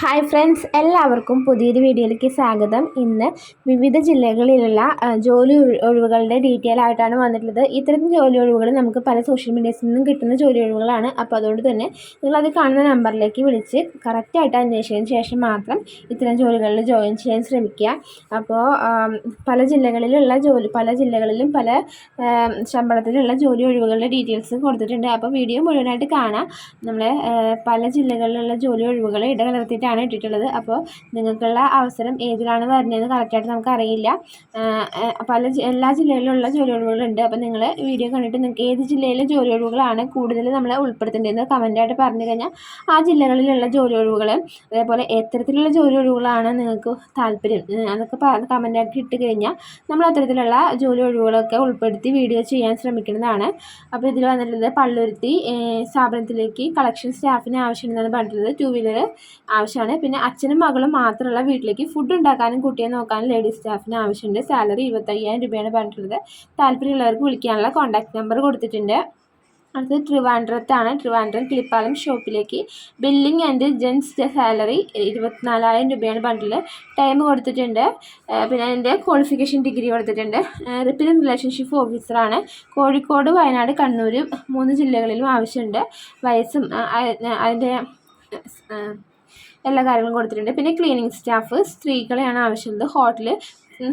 Hi friends എല്ലാവർക്കും പുതിയൊരു വീഡിയോയിലേക്ക് സ്വാഗതം. ഇന്ന് വിവിധ ജില്ലകളിലുള്ള ജോലി ഒഴിവുകളുടെ ഡീറ്റെയിൽ ആയിട്ടാണ് വന്നിട്ടുള്ളത്. ഇത്തരം ജോലി ഒഴിവുകൾ നമുക്ക് പല സോഷ്യൽ മീഡിയസിൽ നിന്നും കിട്ടുന്ന ജോലി ഒഴിവുകളാണ്. അപ്പോൾ അതുകൊണ്ട് തന്നെ നിങ്ങളത് കാണുന്ന നമ്പറിലേക്ക് വിളിച്ച് കറക്റ്റായിട്ട് അന്വേഷിച്ചതിന് ശേഷം മാത്രം ഇത്തരം ജോലികളിൽ ജോയിൻ ചെയ്യാൻ ശ്രമിക്കുക. അപ്പോൾ പല ജില്ലകളിലുള്ള ജോലി പല ജില്ലകളിലും പല ശമ്പളത്തിലുള്ള ജോലി ഒഴിവുകളുടെ ഡീറ്റെയിൽസ് കൊടുത്തിട്ടുണ്ട്. അപ്പോൾ വീഡിയോ മുഴുവനായിട്ട് കാണാം. നമ്മളെ പല ജില്ലകളിലുള്ള ജോലി ഒഴിവുകൾ ഇടകലർത്തിയിട്ടാണ് ഇട്ടിട്ടുള്ളത്. അപ്പോൾ നിങ്ങൾക്കുള്ള അവസരം ഏതിലാണ് വരുന്നതെന്ന് കറക്റ്റായിട്ട് നമുക്കറിയില്ല. പല എല്ലാ ജില്ലയിലുള്ള ജോലി ഒഴിവുകളുണ്ട് അപ്പോൾ നിങ്ങൾ വീഡിയോ കണ്ടിട്ട് നിങ്ങൾക്ക് ഏത് ജില്ലയിലെ ജോലി ഒഴിവുകളാണ് കൂടുതൽ നമ്മൾ ഉൾപ്പെടുത്തേണ്ടതെന്ന് കമന്റായിട്ട് പറഞ്ഞു കഴിഞ്ഞാൽ ആ ജില്ലകളിലുള്ള ജോലി ഒഴിവുകൾ അതേപോലെ എത്തരത്തിലുള്ള ജോലി ഒഴിവുകളാണ് നിങ്ങൾക്ക് താല്പര്യം. അതൊക്കെ കമന്റായിട്ട് ഇട്ട് കഴിഞ്ഞാൽ നമ്മൾ അത്തരത്തിലുള്ള ജോലി ഒഴിവുകളൊക്കെ ഉൾപ്പെടുത്തി വീഡിയോ ചെയ്യാൻ ശ്രമിക്കുന്നതാണ്. അപ്പോൾ ഇതിൽ വന്നിട്ടുള്ളത് പള്ളുരുത്തി സ്ഥാപനത്തിലേക്ക് കളക്ഷൻ സ്റ്റാഫിന് ആവശ്യമുണ്ടെന്നാണ് പറഞ്ഞിട്ടുള്ളത് ടു വീലർ ആവശ്യമാണ്. പിന്നെ അച്ഛനും മകളും മാത്രമുള്ള വീട്ടിലേക്ക് ഫുഡ് ഉണ്ടാക്കാനും കുട്ടിയെ നോക്കാനും ലേഡീസ് സ്റ്റാഫിന് ആവശ്യമുണ്ട്. സാലറി ഇരുപത്തയ്യായിരം രൂപയാണ് പറഞ്ഞിട്ടുള്ളത്. താല്പര്യമുള്ളവർക്ക് വിളിക്കാനുള്ള കോൺടാക്ട് നമ്പർ കൊടുത്തിട്ടുണ്ട്. അടുത്തത് ട്രിവാൻഡ്രത്താണ്. ട്രിവാൻഡ്രം കിളിപ്പാലം ഷോപ്പിലേക്ക് ബില്ലിംഗ് ആൻഡ് ജെൻസ് സാലറി ഇരുപത്തിനാലായിരം രൂപയാണ് ബണ്ടിൽ ടൈം കൊടുത്തിട്ടുണ്ട്. പിന്നെ അതിന്റെ ക്വാളിഫിക്കേഷൻ ഡിഗ്രി കൊടുത്തിട്ടുണ്ട്. റിപ്പയറിംഗ് റിലേഷൻഷിപ്പ് ഓഫീസറാണ് കോഴിക്കോട് വയനാട് കണ്ണൂർ മൂന്ന് ജില്ലകളിലും ആവശ്യമുണ്ട്. വയസ്സും അതിന്റെ എല്ലാ കാര്യങ്ങളും കൊടുത്തിട്ടുണ്ട്. പിന്നെ ക്ലീനിങ് സ്റ്റാഫ് സ്ത്രീകളെയാണ് ആവശ്യമുള്ളത്. ഹോട്ടൽ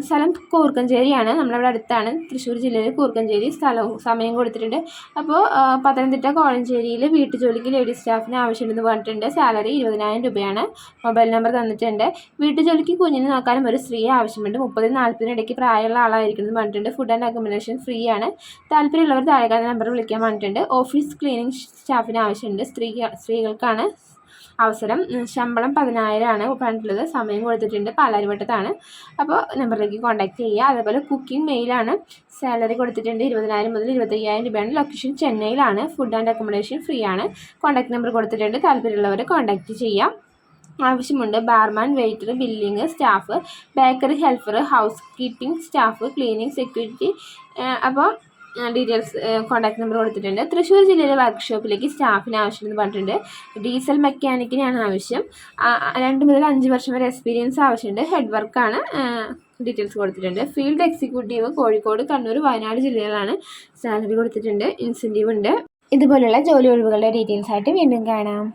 സ്ഥലം കൂർക്കഞ്ചേരിയാണ്. നമ്മളിവിടെ അടുത്താണ്. തൃശ്ശൂർ ജില്ലയിൽ കൂർക്കഞ്ചേരി. സ്ഥലവും സമയം കൊടുത്തിട്ടുണ്ട്. അപ്പോൾ പത്തനംതിട്ട കോഴഞ്ചേരിയിൽ വീട്ടുജോലിക്ക് ലേഡീസ് സ്റ്റാഫിന് ആവശ്യമുണ്ടെന്ന് പറഞ്ഞിട്ടുണ്ട്. സാലറി ഇരുപതിനായിരം രൂപയാണ്. മൊബൈൽ നമ്പർ തന്നിട്ടുണ്ട്. വീട്ടുജോലിക്ക് കുഞ്ഞിനെ നോക്കാനും ഒരു സ്ത്രീയെ ആവശ്യമുണ്ട്. മുപ്പതിന് നാൽപ്പതിന് ഇടയ്ക്ക് പ്രായമുള്ള ആളായിരിക്കണം എന്ന് പറഞ്ഞിട്ടുണ്ട്. ഫുഡ് ആൻഡ് അക്കോമഡേഷൻ ഫ്രീ ആണ് താല്പര്യമുള്ളവർ താഴെ നമ്പർ വിളിക്കാൻ പറഞ്ഞിട്ടുണ്ട്. ഓഫീസ് ക്ലീനിങ് സ്റ്റാഫിന് ആവശ്യമുണ്ട്. സ്ത്രീ സ്ത്രീകൾക്കാണ് അവസരം. ശമ്പളം പതിനായിരമാണ് പറഞ്ഞിട്ടുള്ളത്. സമയം കൊടുത്തിട്ടുണ്ട്. പാലാരിവട്ടത്താണ് അപ്പോൾ നമ്പറിലേക്ക് കോൺടാക്ട് ചെയ്യുക. അതേപോലെ കുക്കിംഗ് മെയിലാണ് സാലറി കൊടുത്തിട്ടുണ്ട് ഇരുപതിനായിരം മുതൽ ഇരുപത്തയ്യായിരം രൂപയാണ്. ലൊക്കേഷൻ ചെന്നൈയിലാണ്. ഫുഡ് ആൻഡ് അക്കോമഡേഷൻ ഫ്രീ ആണ്. കോൺടാക്ട് നമ്പർ കൊടുത്തിട്ടുണ്ട്. താല്പര്യമുള്ളവർ കോൺടാക്ട് ചെയ്യാം. ആവശ്യമുണ്ട് barman waiter billing staff bakery helper housekeeping staff cleaning security അപ്പോൾ ഡീറ്റെയിൽസ് കോൺടാക്ട് നമ്പർ കൊടുത്തിട്ടുണ്ട്. തൃശ്ശൂർ ജില്ലയിലെ വർക്ക്ഷോപ്പിലേക്ക് സ്റ്റാഫിന് ആവശ്യമെന്ന് പറഞ്ഞിട്ടുണ്ട്. ഡീസൽ മെക്കാനിക്കിനാണ് ആവശ്യം. രണ്ട് മുതൽ അഞ്ച് വർഷം വരെ എക്സ്പീരിയൻസ് ആവശ്യമുണ്ട്. ഹെഡ് വർക്കാണ് ഡീറ്റെയിൽസ് കൊടുത്തിട്ടുണ്ട്. ഫീൽഡ് എക്സിക്യൂട്ടീവ് കോഴിക്കോട് കണ്ണൂർ വയനാട് ജില്ലകളിലാണ് സാലറി കൊടുത്തിട്ടുണ്ട്. ഇൻസെന്റീവ് ഉണ്ട്. ഇതുപോലുള്ള ജോലി ഒഴിവുകളുടെ ഡീറ്റെയിൽസ് ആയിട്ട് വീണ്ടും കാണാം.